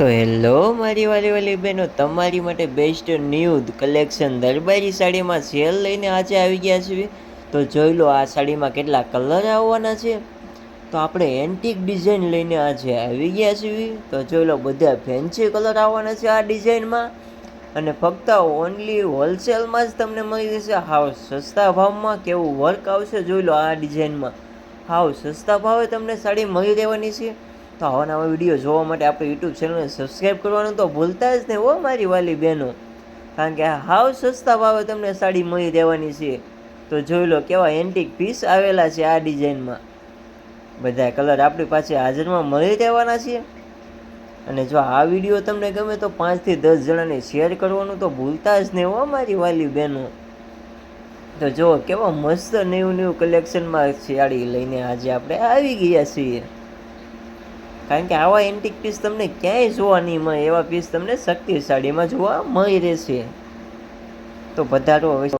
તો હેલો મારી વાલી વાલી બહેનો, તમારી માટે બેસ્ટ ન્યૂ કલેક્શન દરબારી સાડીમાં સેલ લઈને આજે આવી ગયા છીએ. તો જોઈ લો આ સાડીમાં કેટલા કલર આવવાના છે. તો આપણે એન્ટિક ડિઝાઇન લઈને આજે આવી ગયા છીએ. તો જોઈ લો બધા ફેન્સી કલર આવવાના છે આ ડિઝાઇનમાં અને ફક્ત ઓનલી હોલસેલમાં જ તમને મળી જશે. હાવ સસ્તા ભાવમાં કેવું વર્ક આવશે જોઈ લો આ ડિઝાઇનમાં હાવ સસ્તા ભાવે તમને સાડી મળી રહેવાની છે. તો આવા નવા વીડિયો જોવા માટે આપણે યુટ્યુબ ચેનલને સબસ્ક્રાઈબ કરવાનું તો ભૂલતા જ નહીં હો, મારી વાલી બહેનો કારણ કે હાવ સસ્તા ભાવે તમને સાડી મળી દેવાની છે. તો જોઈ લો કેવા એન્ટિક પીસ આવેલા છે આ ડિઝાઇનમાં બધા કલર આપણી પાસે હાજરમાં મળી રહેવાના છે. અને જો આ વીડિયો તમને ગમે તો પાંચથી દસ જણાને શેર કરવાનું તો ભૂલતા જ નહીં હો, મારી વાલી બહેનો તો જો કેવા મસ્ત ન્યૂ ન્યૂ કલેક્શનમાં સાડી લઈને આજે આપણે આવી ગયા છીએ. કારણ કે આવા એન્ટિક પીસ તમને ક્યાંય જોવા નહીં મળે, એવા પીસ તમને શક્તિશાળીમાં જોવા મળી રહેશે. તો પધારો હવે